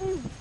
Mm.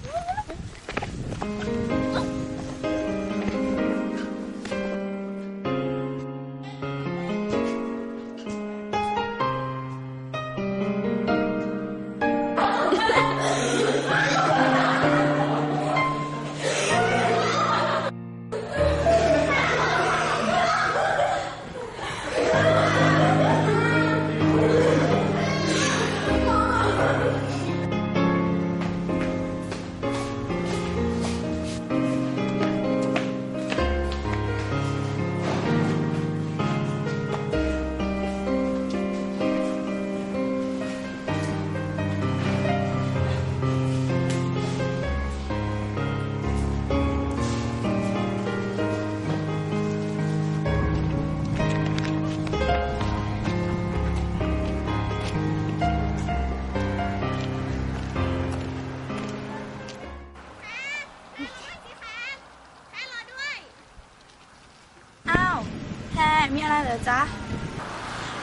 มีอะไรเหรอจ๊ะ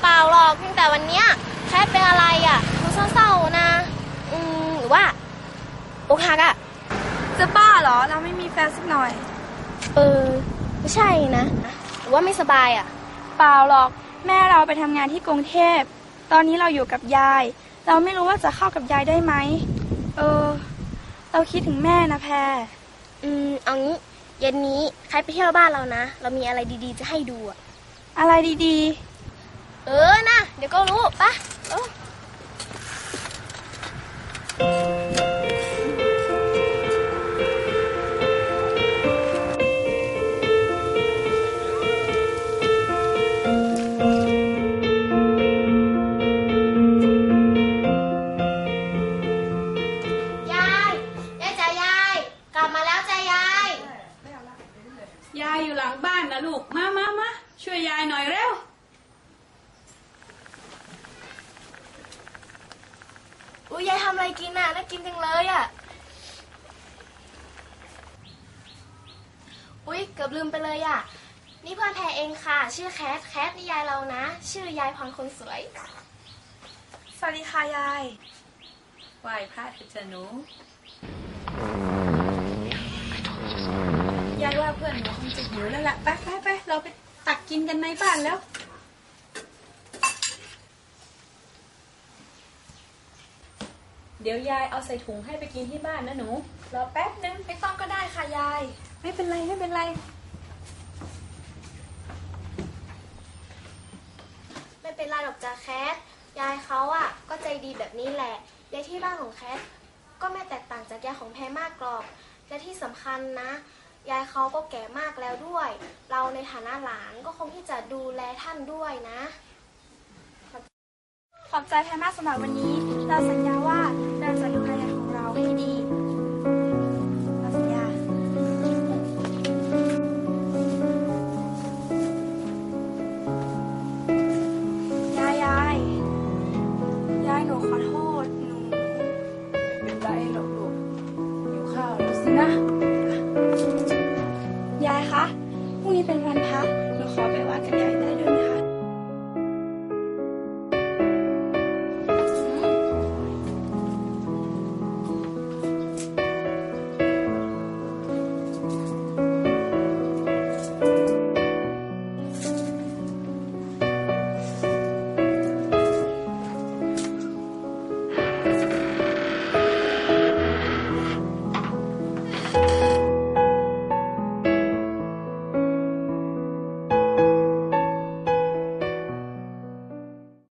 เปล่าหรอกเพียงแต่วันเนี้ยแค่เป็นอะไรอะดูเศร้าๆนะ อืมหรือว่าอกหักอะ จะบ้าเหรอ เราไม่มีแฟนสักหน่อย เออ ไม่ใช่นะ หรือว่าไม่สบายอะ เปล่าหรอก แม่เราไปทำงานที่กรุงเทพ ตอนนี้เราอยู่กับยาย เราไม่รู้ว่าจะเข้ากับยายได้ไหม เออ เราคิดถึงแม่นะแพร อืม เอางี้ เย็นนี้ใครไปเที่ยวบ้านเรานะ เรามีอะไรดีๆ จะให้ดูอะ อะไรดีๆ เออนะเดี๋ยวก็รู้ปะ ยยายทำอะไรกินน่ะน่ากินจังเลยอะ อุ้ยเกือบลืมไปเลยอะ นี่เพื่อนแพรเองค่ะ ชื่อแคท แคทนี่ยายเรานะ ชื่อยายพรคนสวยๆสวัสดีค่ะยาย ไหว้พระเถอะจ้ะหนูยายว่าเพื่อนหนูคงจะหิวแล้วล่ะ ไปไปไปเราไปตักกินกันในบ้านแล้ว เดี๋ยวยายเอาใส่ถุงให้ไปกินที่บ้านนะหนู รอแป๊บนึงไม่ต้องก็ได้ค่ะยาย ไม่เป็นไรไม่เป็นไร ไม่เป็นไรหรอกจ้าแคท ยายเขาอะ ก็ใจดีแบบนี้แหละยายที่บ้านของแคท ก็ไม่แตกต่างจากยายของแพรมากหรอก และที่สำคัญนะ ยายเขาก็แก่มากแล้วด้วย เราในฐานะหลานก็คงที่จะดูแลท่านด้วยนะขอบใจแพรมากสำหรับวันนี้ เราสัญญาว่า ยายคะพรุ่งนี้เป็นวันพระหนูขอไปไหว้กับยาย